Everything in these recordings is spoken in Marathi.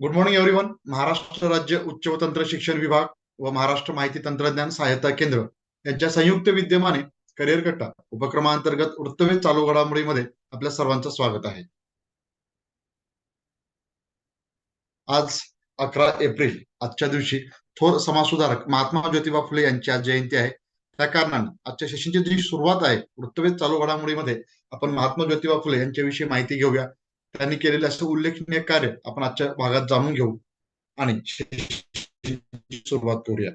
गुड मॉर्निंग एव्हरीवन महाराष्ट्र राज्य उच्च व तंत्र शिक्षण विभाग व महाराष्ट्र माहिती तंत्रज्ञान सहायता केंद्र यांच्या संयुक्त विद्यमाने करिअर कट्टा उपक्रमांतर्गत वृत्तवेध चालू घडामोडीमध्ये आपल्या सर्वांचं स्वागत आहे. आज अकरा एप्रिल आजच्या दिवशी थोर समाजसुधारक महात्मा ज्योतिबा फुले यांची आज जयंती आहे. त्या कारणाने आजच्या सेशनची जी सुरुवात आहे. वृत्तवेध चालू घडामोडीमध्ये आपण महात्मा ज्योतिबा फुले यांच्याविषयी माहिती घेऊया. त्यांनी केलेले असं उल्लेखनीय कार्य आपण आजच्या भागात जाणून घेऊ. आणि सुरुवात करूया.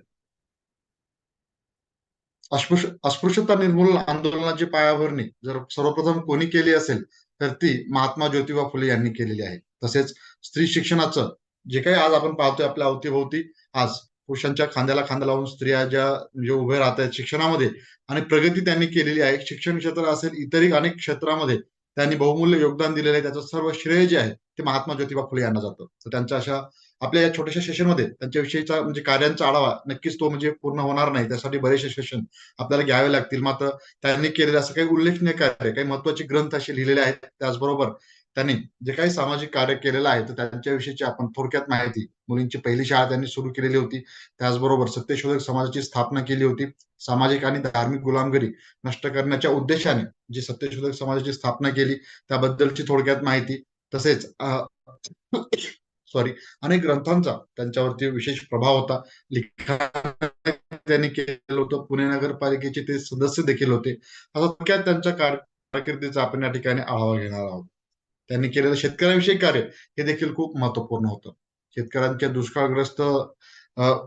अस्पृश्यता निर्मूलन आंदोलनाची पायाभरणी जर सर्वप्रथम कोणी केली असेल तर ती महात्मा ज्योतिबा फुले यांनी केलेली आहे. तसेच स्त्री शिक्षणाचं जे काही आज आपण पाहतोय आपल्या अवतीभोवती आज पुरुषांच्या खांद्याला खांदा लावून स्त्रिया ज्या म्हणजे उभे राहत आहेत शिक्षणामध्ये आणि प्रगती त्यांनी केलेली आहे. शिक्षण क्षेत्र असेल इतरही अनेक क्षेत्रामध्ये त्यांनी बहुमूल्य योगदान दिलेलं आहे. त्याचं सर्व श्रेय जे आहे ते महात्मा ज्योतिबा फुले यांना जातं. तर त्यांच्या अशा आपल्या या छोट्याशा सेशनमध्ये त्यांच्याविषयीचा म्हणजे कार्यांचा आढावा नक्कीच तो म्हणजे पूर्ण होणार नाही. त्यासाठी बरेचसे सेशन आपल्याला घ्यावे लागतील. मात्र त्यांनी केलेले असं काही उल्लेखनीय कार्य काही महत्त्वाचे ग्रंथ असे लिहिलेले आहेत. त्याचबरोबर त्यांनी जे काही सामाजिक कार्य केलेलं आहे तर त्यांच्याविषयीची आपण थोडक्यात माहिती मुलींची पहिली शाळा त्यांनी सुरू केलेली होती. त्याचबरोबर सत्यशोधक समाजाची स्थापना केली होती. सामाजिक आणि धार्मिक गुलामगिरी नष्ट करण्याच्या उद्देशाने जी सत्यशोधक समाजाची स्थापना केली त्याबद्दलची थोडक्यात माहिती. तसेच सॉरी अनेक ग्रंथांचा त्यांच्यावरती विशेष प्रभाव होता. लिखाण त्यांनी केलं होतं. पुणे नगरपालिकेचे ते सदस्य देखील होते. आता थोडक्यात त्यांच्या कारकिर्दीचा आपण या ठिकाणी आढावा घेणार आहोत. त्यांनी केलेलं शेतकऱ्यांविषयी कार्य हे देखील खूप महत्त्वपूर्ण होतं. शेतकऱ्यांच्या दुष्काळग्रस्त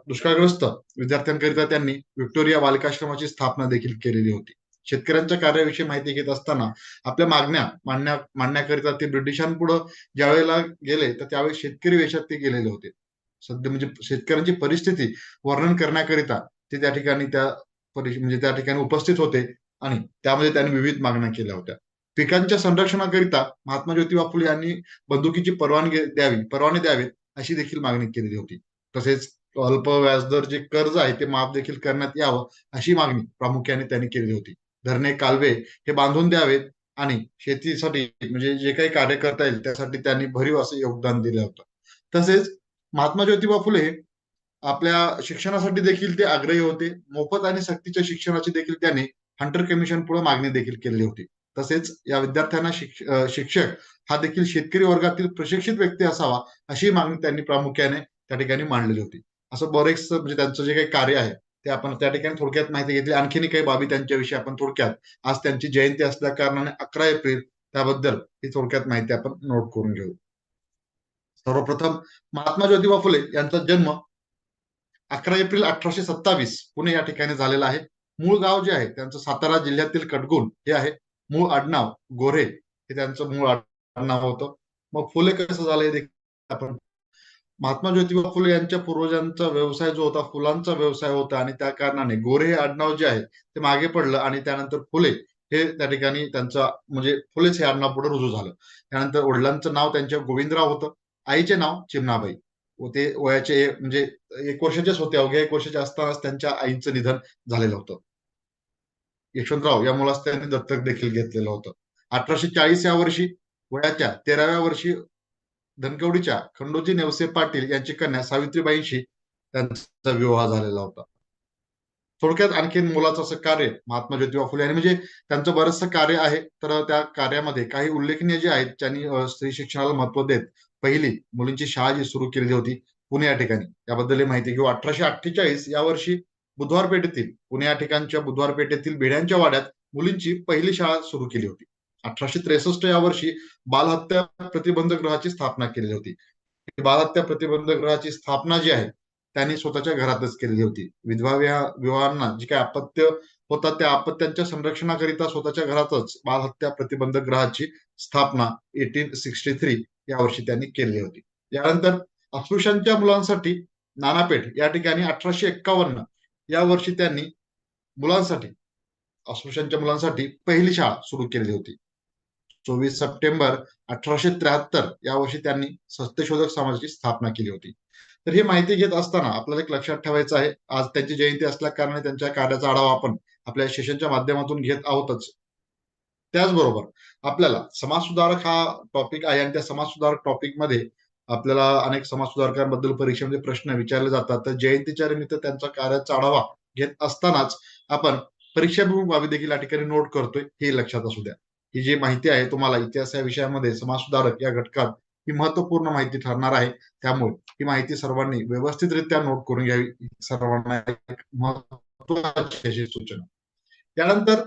दुष्काळग्रस्त विद्यार्थ्यांकरिता त्यांनी विक्टोरिया बालिकाश्रमाची स्थापना देखील केलेली होती. शेतकऱ्यांच्या कार्याविषयी माहिती घेत असताना आपल्या मागण्या मांडण्या मांडण्याकरिता ते ब्रिटिशांपुढे ज्या वेळेला गेले तर त्यावेळी शेतकरी वेशात ते गेलेले होते. सध्या म्हणजे शेतकऱ्यांची परिस्थिती वर्णन करण्याकरिता ते त्या ठिकाणी त्या म्हणजे त्या ठिकाणी उपस्थित होते आणि त्यामध्ये त्यांनी विविध मागण्या केल्या होत्या. पिकांच्या संरक्षणाकरिता महात्मा ज्योतिबा फुले यांनी बंदुकीची परवानगी द्यावी परवाने द्यावेत अशी देखील मागणी केलेली होती. तसेच अल्प व्याजदर जे कर्ज आहे ते माफ देखील करण्यात यावं अशी मागणी प्रामुख्याने त्यांनी केली होती. धरणे कालवे हे बांधून द्यावेत आणि शेतीसाठी म्हणजे जे काही कार्य करता येईल त्यासाठी त्यांनी भरीव असं योगदान दिलं होतं. तसेच महात्मा ज्योतिबा फुले आपल्या शिक्षणासाठी देखील ते आग्रही होते. मोफत आणि सक्तीच्या शिक्षणाची देखील त्यांनी हंटर कमिशन पुढे मागणी देखील केली होती. तसेच या विद्यार्थ्यांना शिक्षक हा देखील शेतकरी वर्गातील प्रशिक्षित व्यक्ती असावा अशी मागणी त्यांनी प्रामुख्याने त्या ठिकाणी मांडलेली होती. असं बरेच म्हणजे त्यांचं जे काही कार्य आहे ते आपण त्या ठिकाणी थोडक्यात माहिती घेतली. आणखीन काही बाबी त्यांच्याविषयी आपण थोडक्यात आज त्यांची जयंती असल्या कारणाने अकरा एप्रिल त्याबद्दल ही थोडक्यात माहिती आपण नोट करून घेऊ. सर्वप्रथम महात्मा ज्योतिबा फुले यांचा जन्म अकरा एप्रिल अठराशे सत्तावीस पुणे या ठिकाणी झालेला आहे. मूळ गाव जे आहे त्यांचं सातारा जिल्ह्यातील कटगुण हे आहे. मूळ आडनाव गोरे हे त्यांचं मूळ आडनाव होतं. मग फुले कसं झालंय आपण महात्मा ज्योतिबा फुले यांच्या पूर्वजांचा व्यवसाय जो होता फुलांचा व्यवसाय होता आणि त्या कारणाने गोरे हे आडनाव जे आहे ते मागे पडलं आणि त्यानंतर फुले हे त्या ठिकाणी त्यांचा म्हणजे फुलेच हे आडनाव पुढे रुजू झालं. त्यानंतर वडिलांचं नाव त्यांच्या गोविंदराव होतं आईचे नाव चिमणाबाई. व ते वयाचे म्हणजे एक वर्षाचेच होते अवघ्या एक वर्षाचे असतानाच त्यांच्या आईचं निधन झालेलं होतं. यशवंतराव या मुलास त्यांनी दत्तक देखील घेतलेलं होतं. अठराशे चाळीस या वर्षी वयाच्या तेराव्या वर्षी धनकवडीच्या खंडोजी नेवसे पाटील यांची कन्या सावित्रीबाईंशी त्यांचा विवाह झालेला होता. थोडक्यात आणखीन मुलाचं असं कार्य महात्मा ज्योतिबा फुले आणि म्हणजे त्यांचं बरंचसं कार्य आहे तर त्या कार्यामध्ये काही उल्लेखनीय जे आहेत त्यांनी स्त्री शिक्षणाला महत्त्व देत पहिली मुलींची शाळा जी सुरू केलेली होती पुणे या ठिकाणी. याबद्दल माहिती घेऊ. अठराशे अठ्ठेचाळीस या वर्षी बुधवार पेठेतील पुणे या ठिकाणच्या बुधवार पेठेतील भिड्यांच्या वाड्यात मुलींची पहिली शाळा सुरू केली होती. अठराशे त्रेसष्ट या वर्षी बालहत्या प्रतिबंध गृहाची स्थापना केलेली होती. बालहत्या प्रतिबंध गृहाची स्थापना जी आहे त्यांनी स्वतःच्या घरातच केलेली होती. विधवा विवाहांना जी काही अपत्य होतात त्या अपत्यांच्या संरक्षणाकरिता स्वतःच्या घरातच बालहत्या प्रतिबंध गृहाची स्थापना एटीन सिक्स्टी थ्री या वर्षी त्यांनी केली होती. यानंतर अस्पृश्यांच्या मुलांसाठी नानापेठ या ठिकाणी अठराशे एक्कावन्न या वर्षी त्यांनी मुलांसाठी अस्पृश्यांच्या मुलांसाठी पहिली शाळा सुरू केलेली होती. चोवीस सप्टेंबर अठराशे त्र्याहत्तर या वर्षी त्यांनी सत्यशोधक समाजाची स्थापना केली होती. तर ही माहिती घेत असताना आपल्याला एक लक्षात ठेवायचं आहे आज त्यांची जयंती असल्या कारणाने त्यांच्या कार्याचा आढावा आपण आपल्या सेशनच्या माध्यमातून घेत आहोतच. त्याचबरोबर आपल्याला समाज सुधारक हा टॉपिक आहे आणि त्या समाज सुधारक टॉपिकमध्ये आपल्याला अनेक समाजसुधारकांबद्दल परीक्षेमध्ये प्रश्न विचारले जातात. तर जयंतीच्या निमित्त त्यांचा कार्याचा आढावा घेत असतानाच आपण परीक्षाभिमुख बाबी देखील या ठिकाणी नोट करतोय हे लक्षात असू द्या. ही जी माहिती आहे तुम्हाला इतिहास या विषयामध्ये समाजसुधारक या घटकात ही महत्त्वपूर्ण माहिती ठरणार आहे. त्यामुळे ही माहिती सर्वांनी व्यवस्थितरित्या नोट करून घ्यावी. सर्वांना एक महत्वाची सूचना. त्यानंतर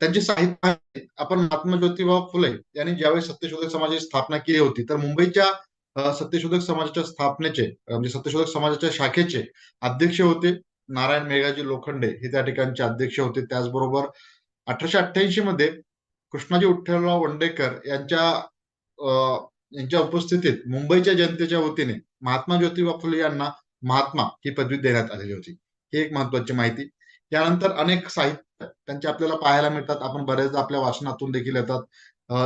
त्यांचे साहित्य आपण महात्मा ज्योतिबा फुले यांनी ज्यावेळी सत्यशोधक समाजाची स्थापना केली होती तर मुंबईच्या सत्यशोधक समाजाच्या स्थापनेचे म्हणजे सत्यशोधक समाजाच्या शाखेचे अध्यक्ष होते. नारायण मेघाजी लोखंडे हे त्या ठिकाणचे अध्यक्ष होते. त्याचबरोबर अठराशे अठ्ठ्याऐंशी मध्ये कृष्णाजी विठ्ठलराव वंडेकर यांच्या यांच्या उपस्थितीत मुंबईच्या जनतेच्या वतीने महात्मा ज्योतिबा फुले यांना महात्मा ही पदवी देण्यात आलेली होती. ही एक महत्वाची माहिती. त्यानंतर अनेक साहित्य त्यांचे आपल्याला पाहायला मिळतात. आपण बऱ्याचदा आपल्या वाचनातून देखील येतात.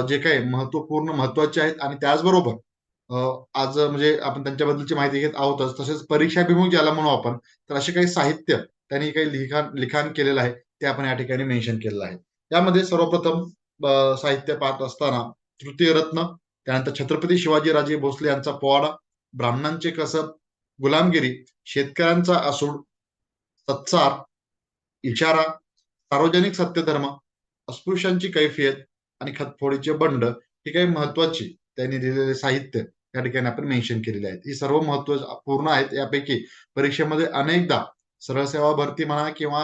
जे काही महत्त्वपूर्ण महत्त्वाचे आहेत आणि त्याचबरोबर आज म्हणजे आपण त्यांच्याबद्दलची माहिती घेत आहोतच. तसेच परीक्षाभिमुख ज्याला म्हणू आपण तर असे काही साहित्य त्यांनी काही लिखाण लिखाण केलेलं आहे. ते आपण या ठिकाणी मेन्शन केलेलं आहे. यामध्ये सर्वप्रथम साहित्य पाहत असताना तृतीय रत्न त्यानंतर छत्रपती शिवाजीराजे भोसले यांचा पोवाडा ब्राह्मणांचे कसब गुलामगिरी शेतकऱ्यांचा असूड सत्सार इशारा सार्वजनिक सत्यधर्म अस्पृश्यांची कैफियत आणि खतफोडीचे बंड हे काही महत्वाची त्यांनी लिहिलेले साहित्य या ठिकाणी आपण मेन्शन केलेले आहेत. ही सर्व महत्त्व पूर्ण आहेत. यापैकी परीक्षेमध्ये अनेकदा सरळ सेवा भरती म्हणा किंवा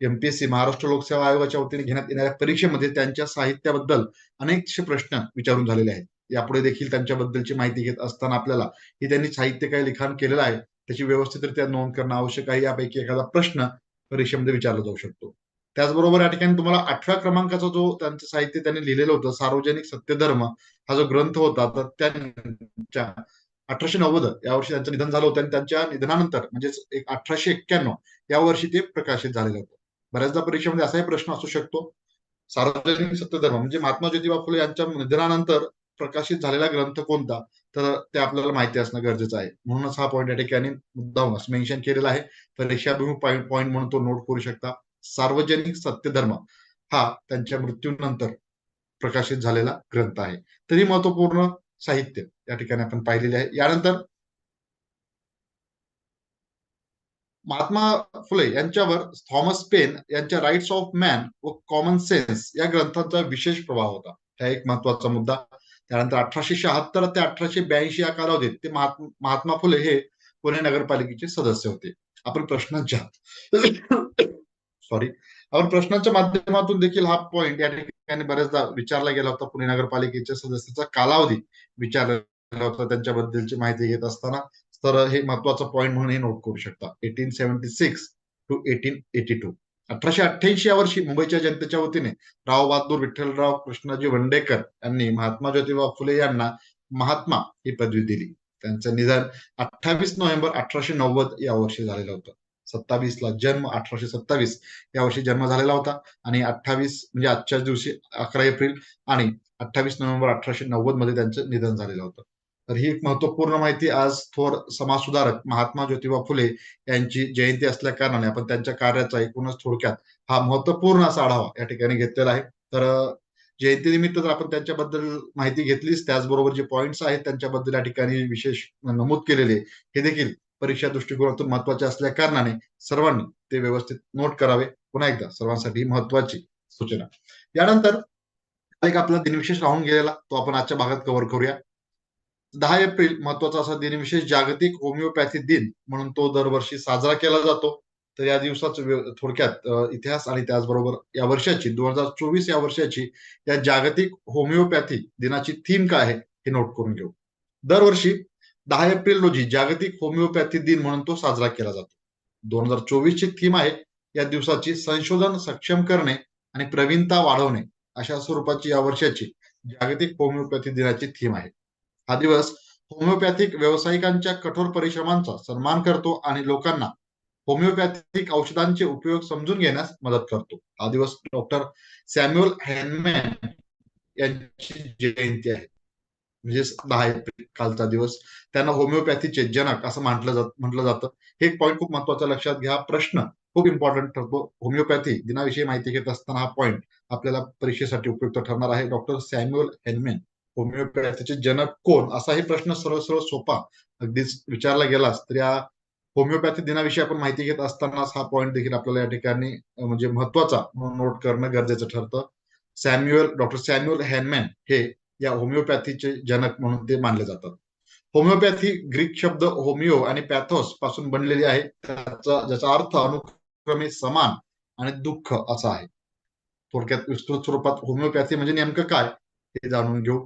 एमपीएससी महाराष्ट्र लोकसेवा आयोगाच्या वतीने घेण्यात येणाऱ्या परीक्षेमध्ये त्यांच्या साहित्याबद्दल अनेकशे प्रश्न विचारून झालेले आहेत. यापुढे देखील त्यांच्याबद्दलची माहिती घेत असताना आपल्याला ही त्यांनी साहित्य काही लिखाण केलेलं आहे त्याची व्यवस्थितरित्या नोंद करणं आवश्यक आहे यापैकी एखादा प्रश्न परीक्षेमध्ये विचारला जाऊ शकतो. त्याचबरोबर या ठिकाणी तुम्हाला अठरा क्रमांकाचा जो त्यांचं साहित्य त्यांनी लिहिलेलं होतं सार्वजनिक सत्यधर्म हा जो ग्रंथ होता तर त्यांच्या अठराशे नव्वद या वर्षी त्यांचं निधन झालं होतं आणि त्यांच्या निधनानंतर म्हणजेच एक अठराशे एक्क्याण्णव या वर्षी ते प्रकाशित झालेलं होतं. बऱ्याचदा परीक्षेमध्ये असाही प्रश्न असू शकतो. सार्वजनिक सत्यधर्म म्हणजे महात्मा ज्योतिबा फुले यांच्या निधनानंतर प्रकाशित झालेला ग्रंथ कोणता? तर ते आपल्याला माहिती असणं गरजेचं आहे. म्हणूनच हा पॉईंट या ठिकाणी मुद्दाहून मेन्शन केलेला आहे. परीक्षाभिमुख पॉईंट म्हणून तो नोट करू शकता. सार्वजनिक सत्यधर्म हा त्यांच्या मृत्यूनंतर प्रकाशित झालेला ग्रंथ आहे. तरी महत्त्वपूर्ण साहित्य या ठिकाणी आपण पाहिलेले आहे. यानंतर महात्मा फुले यांच्यावर थॉमस पेन यांच्या राईट्स ऑफ मॅन व कॉमन सेन्स या ग्रंथांचा विशेष प्रभाव होता. हा एक महत्त्वाचा मुद्दा. त्यानंतर अठराशे शहात्तर ते अठराशे ब्याऐंशी या कालावधीत ते महात्मा फुले हे पुणे नगरपालिकेचे सदस्य होते. आपण प्रश्नांच्या सॉरी आपण प्रश्नांच्या माध्यमातून देखील हा पॉइंट या ठिकाणी बऱ्याचदा विचारला गेला होता. पुणे नगरपालिकेच्या सदस्याचा कालावधी विचारला होता. त्यांच्याबद्दलची माहिती घेत असताना तर हे महत्त्वाचा पॉईंट म्हणून हे नोट करू शकता. Eighteen seventy six to eighteen eighty two अठराशे अठ्ठ्याऐंशी या वर्षी मुंबईच्या जनतेच्या वतीने राव बहादूर विठ्ठलराव कृष्णाजी वंडेकर यांनी महात्मा ज्योतिबा फुले यांना महात्मा ही पदवी दिली. त्यांचं निधन अठ्ठावीस नोव्हेंबर अठराशे नव्वद या वर्षी झालेलं होतं. सत्तावीस ला जन्म अठराशे सत्तावीस या वर्षी जन्म झालेला होता आणि अठ्ठावीस म्हणजे आजच्याच दिवशी अकरा एप्रिल आणि अठ्ठावीस नोव्हेंबर अठराशे नव्वदमध्ये त्यांचं निधन झालेलं होतं. तर ही एक महत्त्वपूर्ण माहिती आज थोर समाजसुधारक महात्मा ज्योतिबा फुले यांची जयंती असल्या कारणाने आपण त्यांच्या कार्याचा एकूणच थोडक्यात हा महत्त्वपूर्ण असा आढावा या ठिकाणी घेतलेला आहे. तर जयंतीनिमित्त जर आपण त्यांच्याबद्दल माहिती घेतलीच त्याचबरोबर जे पॉइंट्स आहेत त्यांच्याबद्दल या ठिकाणी विशेष नमूद केलेले हे देखील परीक्षा दृष्टिकोनातून महत्त्वाचे असल्या कारणाने सर्वांनी ते व्यवस्थित नोट करावे. पुन्हा एकदा सर्वांसाठी महत्वाची सूचना. यानंतर एक आपला दिनविशेष राहून गेलेला तो आपण आजच्या भागात कव्हर करूया. दहा एप्रिल महत्त्वाचा असा दिनविशेष जागतिक होमिओपॅथी दिन म्हणून तो दरवर्षी साजरा केला जातो. तर या दिवसाचं थोडक्यात इतिहास आणि त्याचबरोबर या वर्षाची दोन हजार चोवीस या वर्षाची या जागतिक होमिओपॅथी दिनाची थीम काय आहे हे नोट करून घेऊ. दरवर्षी दहा एप्रिल रोजी जागतिक होमिओपॅथी दिन म्हणून तो साजरा केला जातो. दोन हजार चोवीस ची थीम आहे. या दिवसाची संशोधन सक्षम करणे आणि प्रवीणता वाढवणे अशा स्वरूपाची या वर्षाची जागतिक होमिओपॅथी दिनाची थीम आहे. हा दिवस होमिओपॅथिक व्यावसायिकांच्या कठोर परिश्रमांचा सन्मान करतो आणि लोकांना होमिओपॅथिक औषधांचे उपयोग समजून घेण्यास मदत करतो. हा दिवस डॉक्टर सॅम्युअल हॅनमॅन यांची जयंती आहे. म्हणजे दहा एप्रिल कालचा दिवस. त्यांना होमिओपॅथीचे जनक असं म्हटलं जात म्हटलं जातं. हे एक पॉईंट खूप महत्त्वाचा लक्षात घ्या. प्रश्न खूप इम्पॉर्टंट ठरतो. होमिओपॅथी दिनाविषयी माहिती घेत असताना हा पॉईंट आपल्याला परीक्षेसाठी उपयुक्त ठरणार आहे. Doctor Samuel हेनमेन. होमिओपॅथीचे जनक कोण? असाही प्रश्न सरळ सरळ सोपा. अगदीच विचारला गेलास तर या होमिओपॅथी दिनाविषयी आपण माहिती घेत असतानाच हा पॉईंट देखील आपल्याला या ठिकाणी म्हणजे महत्त्वाचा नोट करणं गरजेचं ठरतं. सॅम्युअल डॉक्टर सॅम्युअल हॅनमॅन हे या होमिओपॅथीचे जनक म्हणून ते मानले जातात. होमिओपॅथी ग्रीक शब्द होमिओ आणि पॅथोस पासून बनलेली आहे. त्याचा ज्याचा अर्थ अनुक्रमे समान आणि दुःख असा आहे. थोडक्यात विस्तृत स्वरूपात होमिओपॅथी म्हणजे नेमकं काय हे जाणून घेऊ.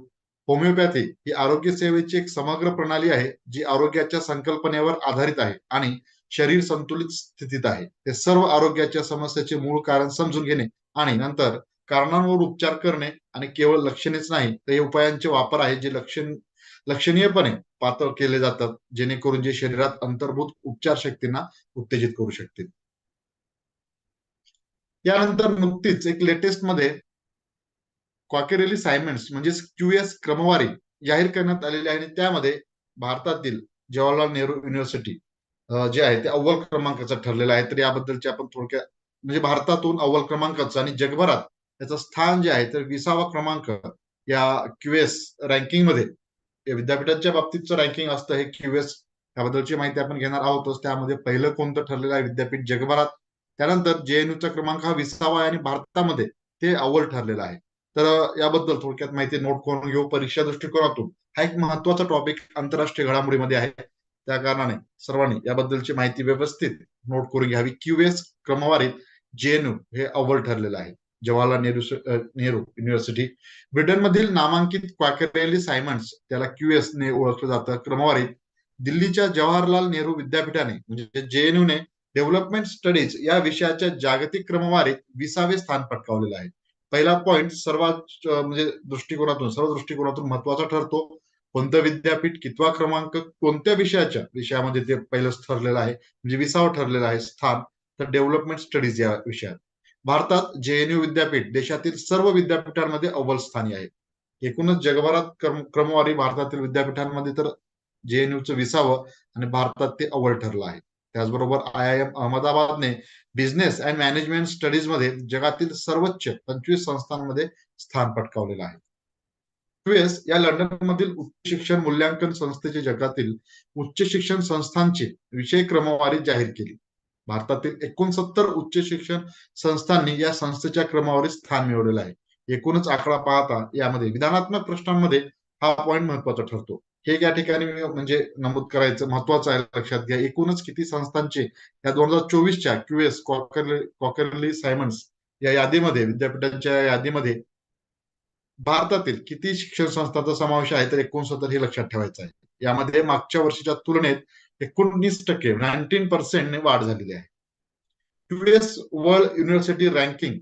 होमिओपॅथी ही आरोग्य सेवेची एक समग्र प्रणाली आहे जी आरोग्याच्या संकल्पनेवर आधारित आहे आणि शरीर संतुलित स्थितीत आहे. ते सर्व आरोग्याच्या समस्येचे मूळ कारण समजून घेणे आणि नंतर कारणांवर उपचार करणे आणि केवळ लक्षणेच नाही तर हे उपायांचे वापर आहे जे लक्षण लक्षणीयपणे पातळ केले जातात जेणेकरून जे शरीरात अंतर्भूत उपचार शक्तींना उत्तेजित करू शकतील. यानंतर नुकतीच एक लेटेस्टमध्ये क्वाकेरेली सायमेंट्स म्हणजेच क्यूएस क्रमवारी जाहीर करण्यात आलेली आहे. आणि त्यामध्ये भारतातील जवाहरलाल नेहरू युनिव्हर्सिटी जे आहे ते अव्वल क्रमांकाचं ठरलेलं आहे. तर याबद्दलचे आपण थोडक्यात म्हणजे भारतातून अव्वल क्रमांकाचं आणि जगभरात त्याचं स्थान जे आहे तर विसावा क्रमांक या क्यूएस रँकिंगमध्ये विद्यापीठाच्या बाबतीतचं रँकिंग असतं. हे क्यूएस याबद्दलची माहिती आपण घेणार आहोतच त्यामध्ये पहिलं कोणतं ठरलेलं आहे विद्यापीठ जगभरात. त्यानंतर जेएनयूचा क्रमांक हा विसावा आहे आणि भारतामध्ये ते अव्वल ठरलेलं आहे. तर याबद्दल थोडक्यात माहिती नोट करून घेऊ. परीक्षा दृष्टिकोनातून हा एक महत्त्वाचा टॉपिक आंतरराष्ट्रीय घडामोडीमध्ये आहे. त्या कारणाने सर्वांनी याबद्दलची माहिती व्यवस्थित नोट करून घ्यावी. क्यूएस क्रमवारीत जेएनयू हे अव्वल ठरलेलं आहे. जवाहरलाल नेहरू नेहरू युनिव्हर्सिटी ब्रिटनमधील नामांकित क्वाकेरेली सायमन्स त्याला क्यूएस ने ओळखलं जातं. क्रमवारीत दिल्लीच्या जवाहरलाल नेहरू विद्यापीठाने म्हणजे जेएनयूने डेव्हलपमेंट स्टडीज या विषयाच्या जागतिक क्रमवारीत विसावे स्थान पटकावलेलं आहे. पहिला पॉइंट सर्वात म्हणजे दृष्टिकोनातून सर्व दृष्टिकोनातून महत्त्वाचा ठरतो कोणतं विद्यापीठ कितवा क्रमांक कोणत्या विषयाच्या? विषयामध्ये ते पहिलंच ठरलेलं आहे म्हणजे विसावं ठरलेलं आहे स्थान तर डेव्हलपमेंट स्टडीज या विषयात. भारतात जेएनयू विद्यापीठ देशातील सर्व विद्यापीठांमध्ये अव्वल स्थानी आहे. एकूणच जगभरात क्रमवारी भारतातील विद्यापीठांमध्ये तर जेएनयूचं विसावं आणि भारतात ते अव्वल ठरलं आहे. त्याचबरोबर आय आय एम अहमदाबादने बिझनेस अँड मॅनेजमेंट स्टडीजमध्ये जगातील सर्वोच्च पंचवीस संस्थांमध्ये स्थान पटकावलेलं आहे. क्वेस या लंडन मधील उच्च शिक्षण मूल्यांकन संस्थेचे जगातील उच्च शिक्षण संस्थांची विषय क्रमवारी जाहीर केली. भारतातील एकोणसत्तर उच्च शिक्षण संस्थांनी या संस्थेच्या क्रमवारीत स्थान मिळवलेलं आहे. एकूणच आकडा पाहता यामध्ये विधानात्मक प्रश्नांमध्ये हा पॉईंट महत्त्वाचा ठरतो. हे या ठिकाणी म्हणजे नमूद करायचं महत्वाचं आहे लक्षात घ्या. एकूणच किती संस्थांचे या दोन हजार चोवीसच्या क्यूएस कॉकरली सायमन्स या यादीमध्ये विद्यापीठांच्या यादीमध्ये भारतातील किती शिक्षण संस्थांचा समावेश आहे तर एकोणसत्तर हे लक्षात ठेवायचं आहे. यामध्ये मागच्या वर्षीच्या तुलनेत एकोणीस टक्के नाईन्टीन पर्सेंटने वाढ झालेली आहे. क्यूएस वर्ल्ड युनिव्हर्सिटी रँकिंग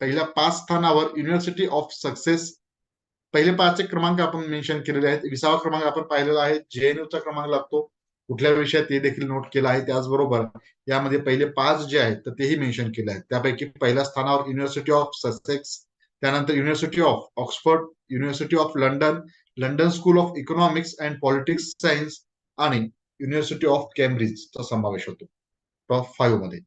पहिल्या पाच स्थानावर युनिव्हर्सिटी ऑफ सक्सेस पहिले पाच क्रमांक आपण मेन्शन केलेले आहेत. विसावा क्रमांक आपण पाहिलेला आहे. जेएनयूचा क्रमांक लागतो. कुठल्या विषयात ते देखील नोट केला आहे त्याचबरोबर यामध्ये पहिले पाच जे आहेत तर तेही मेन्शन केले आहेत. त्यापैकी पहिल्या स्थानावर युनिव्हर्सिटी ऑफ ससेक्स त्यानंतर university of Oxford university of London London school of economics and politics science आणि युनिव्हर्सिटी ऑफ कॅम्ब्रिजचा समावेश होतो. टॉप फाईव्हमध्ये.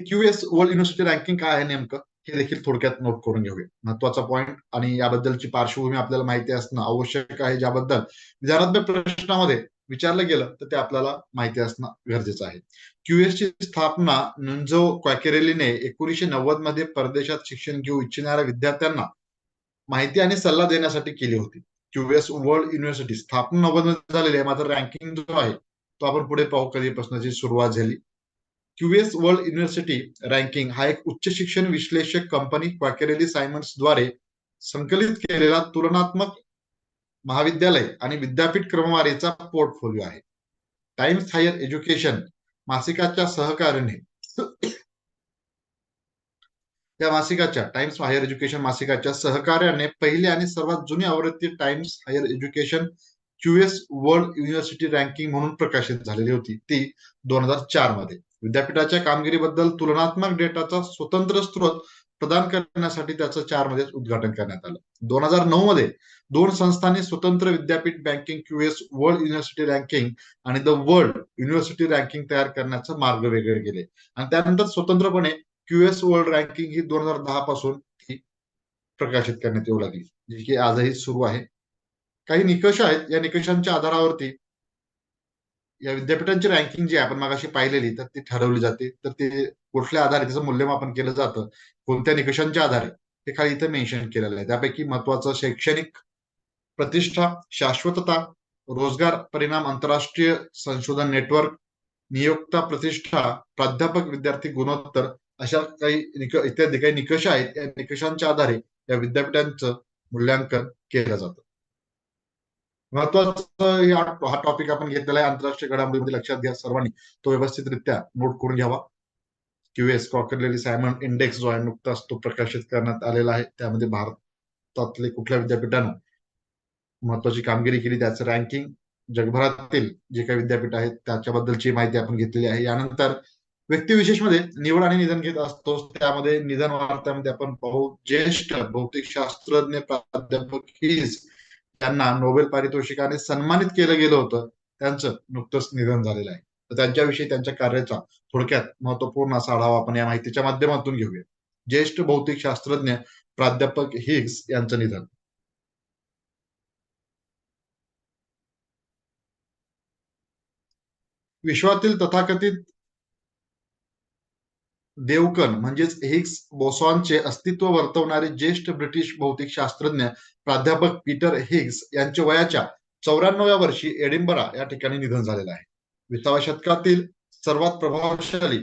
क्यूएस वर्ल्ड युनिव्हर्सिटी रँकिंग काय आहे नेमकं? हे देखील थोडक्यात नोट करून घेऊया. महत्त्वाचा पॉईंट आणि याबद्दलची पार्श्वभूमी आपल्याला माहिती असणं आवश्यक आहे ज्याबद्दल विधानात्मक प्रश्नामध्ये विचारलं गेलं तर ते आपल्याला माहिती असणं गरजेचं आहे. क्यूएस ची स्थापना नुंजो क्वॅकेरेलीने एकोणीशे नव्वदमध्ये परदेशात शिक्षण घेऊ इच्छिणाऱ्या विद्यार्थ्यांना माहिती आणि सल्ला देण्यासाठी केली होती. क्यूएस वर्ल्ड युनिव्हर्सिटी स्थापना नव्वदमध्ये झालेली आहे. मात्र रँकिंग जो आहे तो आपण पुढे पाहू कधीपासूनची सुरुवात झाली. क्यूएस वर्ल्ड युनिव्हर्सिटी रँकिंग हा एक उच्च शिक्षण विश्लेषक कंपनी क्वाकेरेली सायमन्सद्वारे संकलित केलेला तुलनात्मक महाविद्यालय आणि विद्यापीठ क्रमवारीचा पोर्टफोलिओ आहे. टाइम्स हायर एज्युकेशन मासिकाच्या सहकार्याने त्या मासिकाच्या टाइम्स हायर एज्युकेशन मासिकाच्या सहकार्याने पहिली आणि सर्वात जुनी आवृत्ती Times higher education QS world university ranking म्हणून प्रकाशित झालेली होती. ती दोन हजार चारमध्ये. विद्यापीठाच्या कामगिरीबद्दल तुलनात्मक डेटाचा स्वतंत्र स्रोत प्रदान करण्यासाठी त्याचं चारमध्ये उद्घाटन करण्यात आलं. दोन हजार नऊ मध्ये दोन संस्थांनी स्वतंत्र विद्यापीठ banking QS World University ranking आणि द वर्ल्ड युनिव्हर्सिटी रँकिंग तयार करण्याचा मार्ग वेगळे केले. आणि त्यानंतर स्वतंत्रपणे क्यूएस वर्ल्ड रँकिंग ही दोन हजार दहा पासून प्रकाशित करण्यात येऊ लागली जी की आजही सुरू आहे. काही निकष आहेत या निकषांच्या आधारावरती या विद्यापीठांची रँकिंग जी आहे आपण मागाशी पाहिलेली तर ती ठरवली जाते. तर ते कुठल्या आधारे त्याचं मूल्यमापन केलं जातं कोणत्या निकषांच्या आधारे हे खाली इथे मेन्शन केलेलं आहे. त्यापैकी महत्वाचं शैक्षणिक प्रतिष्ठा शाश्वतता रोजगार परिणाम आंतरराष्ट्रीय संशोधन नेटवर्क नियोक्ता प्रतिष्ठा प्राध्यापक विद्यार्थी गुणोत्तर अशा काही निक इत्यादी काही निकष आहेत. या निकषांच्या आधारे या विद्यापीठांचं मूल्यांकन केलं जातं. महत्वाचं हा टॉपिक आपण घेतलेला आहे. आंतरराष्ट्रीय घडामोडीमध्ये लक्षात घ्या सर्वांनी. तो व्यवस्थितरित्या नोट करून घ्यावा. क्यूएस कॉकरलेली सायमन इंडेक्स जो आहे नुकताच तो प्रकाशित करण्यात आलेला आहे. त्यामध्ये भारतातले कुठल्या विद्यापीठानं महत्वाची कामगिरी केली त्याचं रँकिंग जगभरातील जे काही विद्यापीठ आहेत त्याच्याबद्दलची माहिती आपण घेतलेली आहे. यानंतर व्यक्तिविशेषमध्ये निवड आणि निधन घेत असतो. त्यामध्ये निधन वार्तामध्ये आपण पाहू ज्येष्ठ भौतिक शास्त्रज्ञ प्राध्यापक हीज त्यांना नोबेल पारितोषिकाने सन्मानित केलं गेलं होतं. त्यांचं नुकतंच निधन झालेलं आहे. तर त्यांच्याविषयी त्यांच्या कार्याचा थोडक्यात महत्त्वपूर्ण असा आढावा आपण या माहितीच्या माध्यमातून घेऊया. ज्येष्ठ भौतिक शास्त्रज्ञ प्राध्यापक हिग्स यांचं निधन. विश्वातील तथाकथित देवकण म्हणजेच हिग्स बोसॉनचे अस्तित्व वर्तवणारे ज्येष्ठ ब्रिटिश भौतिक शास्त्रज्ञ प्राध्यापक पीटर हिग्स यांच्या वयाच्या चौऱ्याण्णव्या वर्षी एडिंबरा या ठिकाणी निधन झालेलं आहे. विसाव्या शतकातील सर्वात प्रभावशाली